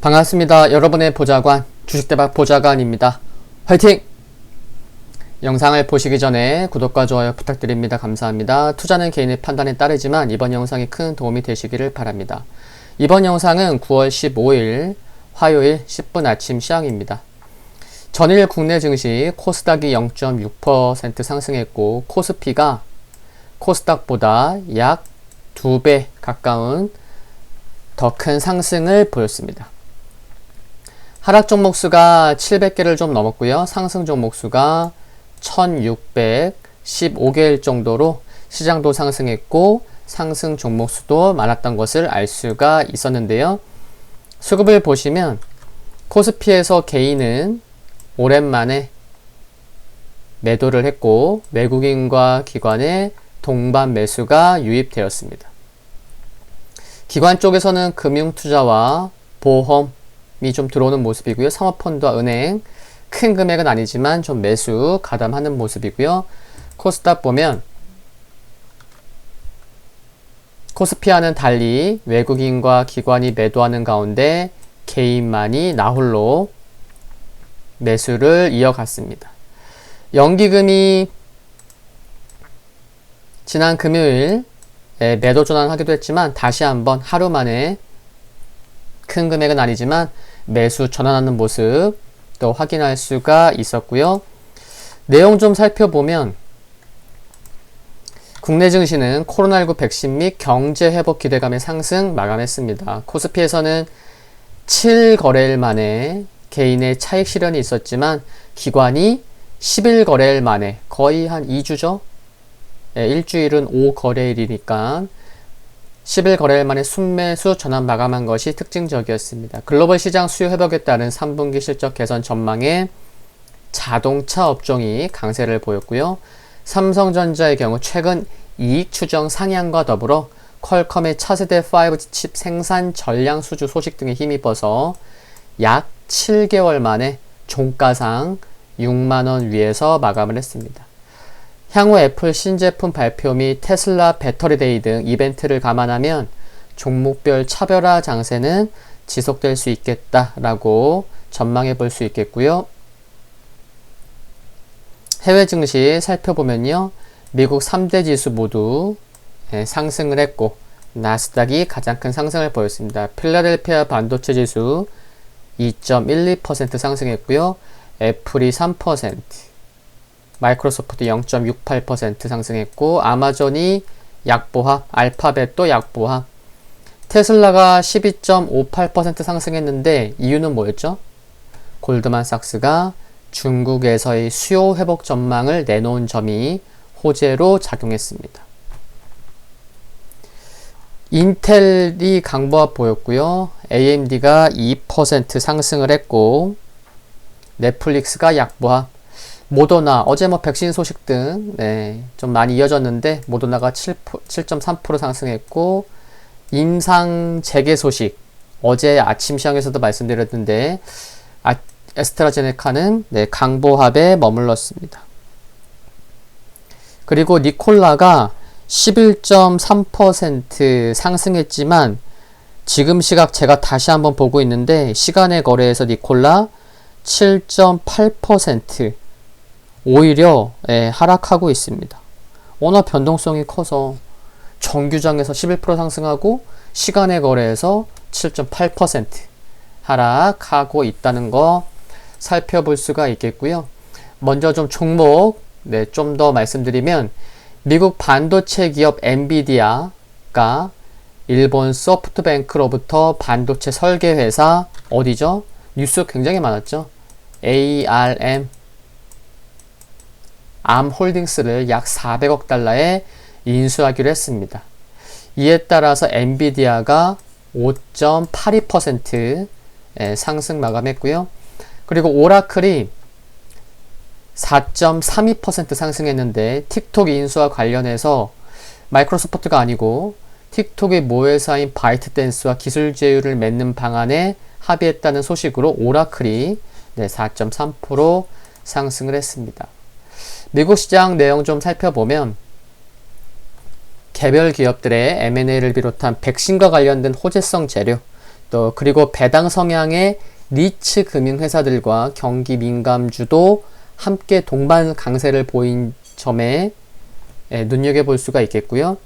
반갑습니다. 여러분의 보좌관, 주식대박 보좌관입니다. 화이팅! 영상을 보시기 전에 구독과 좋아요 부탁드립니다. 감사합니다. 투자는 개인의 판단에 따르지만 이번 영상이 큰 도움이 되시기를 바랍니다. 이번 영상은 9월 15일 화요일 10분 아침 시황입니다. 전일 국내 증시 코스닥이 0.6% 상승했고 코스피가 코스닥보다 약 2배 가까운 더 큰 상승을 보였습니다. 하락 종목 수가 700개를 좀 넘었고요. 상승 종목 수가 1615개일 정도로 시장도 상승했고 상승 종목 수도 많았던 것을 알 수가 있었는데요. 수급을 보시면 코스피에서 개인은 오랜만에 매도를 했고 외국인과 기관의 동반 매수가 유입되었습니다. 기관 쪽에서는 금융투자와 보험이 좀 들어오는 모습이고요. 사모펀드와 은행 큰 금액은 아니지만 좀 매수 가담하는 모습이고요. 코스닥 보면 코스피와는 달리 외국인과 기관이 매도하는 가운데 개인만이 나홀로 매수를 이어갔습니다. 연기금이 지난 금요일 매도 전환하기도 했지만 다시 한번 하루 만에 큰 금액은 아니지만 매수 전환하는 모습 또 확인할 수가 있었고요. 내용 좀 살펴보면 국내 증시는 코로나19 백신 및 경제 회복 기대감의 상승 마감했습니다. 코스피에서는 7거래일 만에 개인의 차익 실현이 있었지만 기관이 11거래일 만에 거의 한 2주죠. 예, 일주일은 5거래일이니까 10일 거래일 만에 순매수 전환 마감한 것이 특징적이었습니다. 글로벌 시장 수요 회복에 따른 3분기 실적 개선 전망에 자동차 업종이 강세를 보였고요. 삼성전자의 경우 최근 이익 추정 상향과 더불어 퀄컴의 차세대 5G 칩 생산 전량 수주 소식 등에 힘입어서 약 7개월 만에 종가상 6만원 위에서 마감을 했습니다. 향후 애플 신제품 발표 및 테슬라 배터리데이 등 이벤트를 감안하면 종목별 차별화 장세는 지속될 수 있겠다라고 전망해 볼 수 있겠고요. 해외 증시 살펴보면요. 미국 3대 지수 모두 예, 상승을 했고 나스닥이 가장 큰 상승을 보였습니다. 필라델피아 반도체 지수 2.12% 상승했고요. 애플이 3%, 마이크로소프트 0.68% 상승했고 아마존이 약보합, 알파벳도 약보합, 테슬라가 12.58% 상승했는데 이유는 뭐였죠? 골드만삭스가 중국에서의 수요 회복 전망을 내놓은 점이 호재로 작용했습니다. 인텔이 강보합 보였고요. AMD가 2% 상승을 했고 넷플릭스가 약보합 모더나 어제 뭐 백신 소식 등좀 네, 많이 이어졌는데 모더나가 7.3% 상승했고 임상 재개 소식 어제 아침 시황에서도 말씀드렸는데 아, 에스트라제네카는 네, 강보합에 머물렀습니다. 그리고 니콜라가 11.3% 상승했지만 지금 시각 제가 다시 한번 보고 있는데 시간의 거래에서 니콜라 7.8% 오히려 예, 하락하고 있습니다. 워낙 변동성이 커서 정규장에서 11% 상승하고 시간의 거래에서 7.8% 하락하고 있다는 거 살펴볼 수가 있겠고요. 먼저 좀 종목 네, 좀 더 말씀드리면 미국 반도체 기업 엔비디아가 일본 소프트뱅크로부터 반도체 설계 회사 어디죠? 뉴스 굉장히 많았죠. ARM 암 홀딩스를 약 400억 달러에 인수하기로 했습니다. 이에 따라서 엔비디아가 5.82% 상승 마감했고요. 그리고 오라클이 4.32% 상승했는데 틱톡 인수와 관련해서 마이크로소프트가 아니고 틱톡의 모회사인 바이트댄스와 기술 제휴를 맺는 방안에 합의했다는 소식으로 오라클이 4.3% 상승을 했습니다. 미국 시장 내용 좀 살펴보면 개별 기업들의 M&A를 비롯한 백신과 관련된 호재성 재료, 또 그리고 배당 성향의 리츠 금융회사들과 경기 민감주도 함께 동반 강세를 보인 점에 예, 눈여겨볼 수가 있겠고요.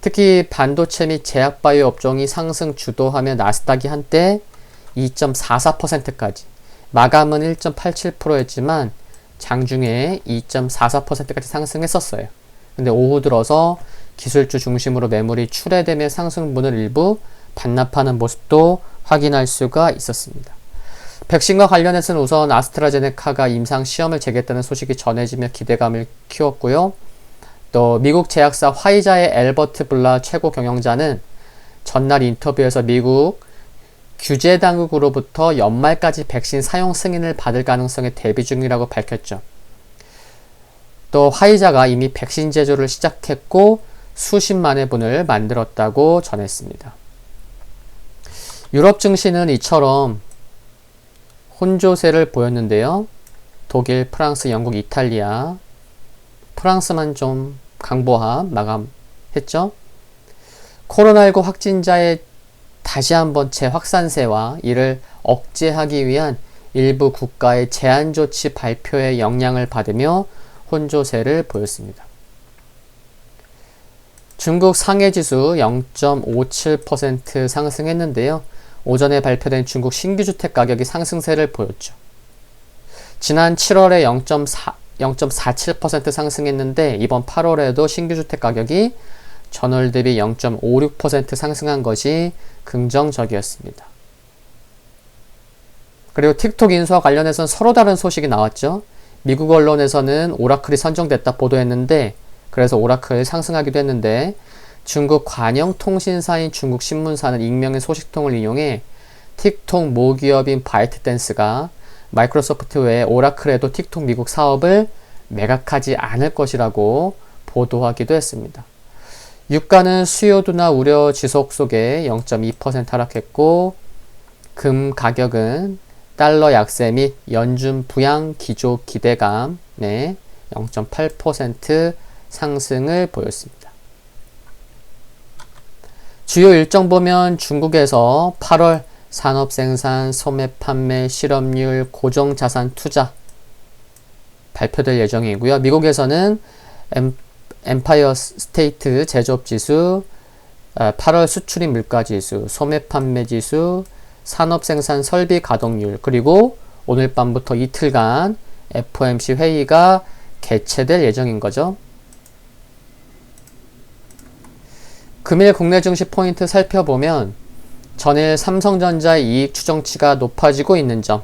특히 반도체 및 제약바이오 업종이 상승 주도하며 나스닥이 한때 2.44%까지 마감은 1.87%였지만 장중에 2.44%까지 상승했었어요. 근데 오후 들어서 기술주 중심으로 매물이 출회되며 상승분을 일부 반납하는 모습도 확인할 수가 있었습니다. 백신과 관련해서는 우선 아스트라제네카가 임상 시험을 재개했다는 소식이 전해지며 기대감을 키웠고요. 또 미국 제약사 화이자의 엘버트 블라 최고 경영자는 전날 인터뷰에서 미국 규제 당국으로부터 연말까지 백신 사용 승인을 받을 가능성에 대비 중이라고 밝혔죠. 또 화이자가 이미 백신 제조를 시작했고 수십만회 분을 만들었다고 전했습니다. 유럽 증시는 이처럼 혼조세를 보였는데요. 독일, 프랑스, 영국, 이탈리아, 프랑스만 좀 강보합 마감했죠. 코로나19 확진자의 다시 한번 재확산세와 이를 억제하기 위한 일부 국가의 제한 조치 발표에 영향을 받으며 혼조세를 보였습니다. 중국 상해지수 0.57% 상승했는데요. 오전에 발표된 중국 신규 주택 가격이 상승세를 보였죠. 지난 7월에 0.4, 0.47% 상승했는데 이번 8월에도 신규 주택 가격이 전월 대비 0.56% 상승한 것이 긍정적이었습니다. 그리고 틱톡 인수와 관련해서는 서로 다른 소식이 나왔죠. 미국 언론에서는 오라클이 선정됐다 보도했는데 그래서 오라클 상승하기도 했는데 중국 관영 통신사인 중국 신문사는 익명의 소식통을 이용해 틱톡 모기업인 바이트댄스가 마이크로소프트 외에 오라클에도 틱톡 미국 사업을 매각하지 않을 것이라고 보도하기도 했습니다. 유가는 수요 둔화 우려 지속 속에 0.2% 하락했고 금 가격은 달러 약세 및 연준 부양 기조 기대감에 0.8% 상승을 보였습니다. 주요 일정 보면 중국에서 8월 산업 생산, 소매 판매, 실업률, 고정 자산 투자 발표될 예정이고요. 미국에서는 엠, 엠파이어 스테이트 제조업 지수, 8월 아, 수출입 물가 지수, 소매 판매 지수, 산업 생산 설비 가동률, 그리고 오늘 밤부터 이틀간 FOMC 회의가 개최될 예정인 거죠. 금일 국내 증시 포인트 살펴보면 전일 삼성전자의 이익 추정치가 높아지고 있는 점,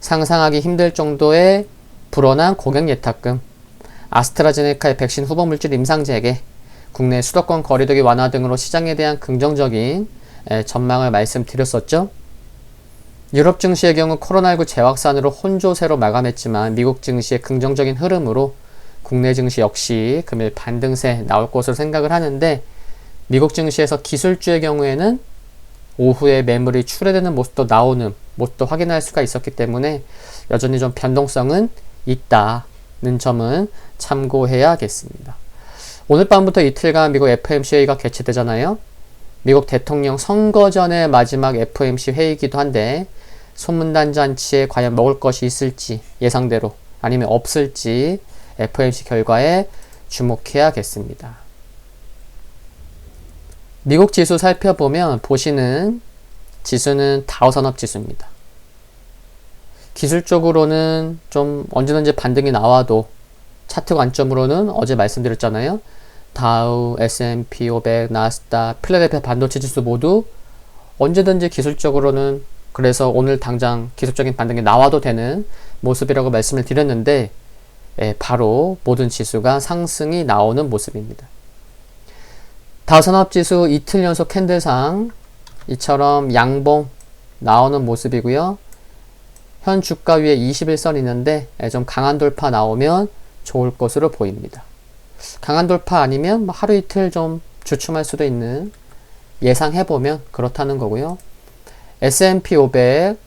상상하기 힘들 정도의 불어난 고객 예탁금, 아스트라제네카의 백신 후보 물질 임상 재개, 국내 수도권 거리두기 완화 등으로 시장에 대한 긍정적인 전망을 말씀드렸었죠. 유럽 증시의 경우 코로나19 재확산으로 혼조세로 마감했지만 미국 증시의 긍정적인 흐름으로 국내 증시 역시 금일 반등세 나올 것으로 생각을 하는데 미국 증시에서 기술주의 경우에는 오후에 매물이 출회되는 모습도 나오는 모습도 확인할 수가 있었기 때문에 여전히 좀 변동성은 있다 는 점은 참고해야겠습니다. 오늘 밤부터 이틀간 미국 FMC 회의가 개최되잖아요. 미국 대통령 선거 전의 마지막 FMC 회의이기도 한데 소문단 잔치에 과연 먹을 것이 있을지 예상대로 아니면 없을지 FMC 결과에 주목해야겠습니다. 미국 지수 살펴보면 보시는 지수는 다우산업 지수입니다. 기술적으로는 좀 언제든지 반등이 나와도 차트 관점으로는 어제 말씀드렸잖아요. 다우, S&P 500, 나스닥, 필라델피아 반도체 지수 모두 언제든지 기술적으로는 그래서 오늘 당장 기술적인 반등이 나와도 되는 모습이라고 말씀을 드렸는데 예, 바로 모든 지수가 상승이 나오는 모습입니다. 다산업지수 이틀 연속 캔들상 이처럼 양봉 나오는 모습이고요. 현 주가 위에 21선 있는데 예, 좀 강한 돌파 나오면 좋을 것으로 보입니다. 강한 돌파 아니면 뭐 하루 이틀 좀 주춤할 수도 있는 예상해보면 그렇다는 거고요. S&P 500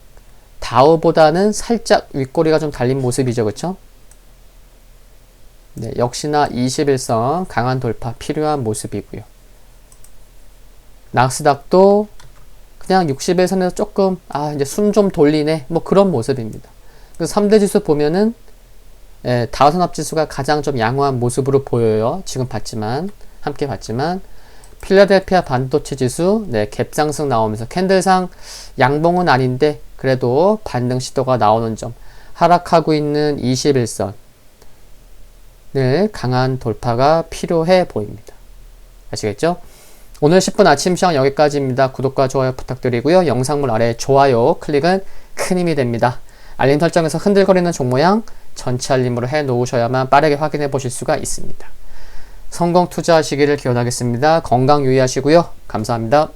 다우보다는 살짝 윗꼬리가 좀 달린 모습이죠. 그쵸? 네, 역시나 21선 강한 돌파 필요한 모습이고요. 낙스닥도 그냥 60일 선에서 조금 아 이제 숨 좀 돌리네 뭐 그런 모습입니다. 그래서 3대 지수 보면은 예, 다우선합지수가 가장 좀 양호한 모습으로 보여요. 지금 봤지만 함께 봤지만 필라델피아 반도체 지수 네, 갭 상승 나오면서 캔들상 양봉은 아닌데 그래도 반등 시도가 나오는 점 하락하고 있는 21선 을 강한 돌파가 필요해 보입니다. 아시겠죠? 오늘 10분 아침 시황 여기까지입니다. 구독과 좋아요 부탁드리고요. 영상물 아래 좋아요 클릭은 큰 힘이 됩니다. 알림 설정에서 흔들거리는 종 모양 전체 알림으로 해 놓으셔야만 빠르게 확인해 보실 수가 있습니다. 성공 투자하시기를 기원하겠습니다. 건강 유의하시고요. 감사합니다.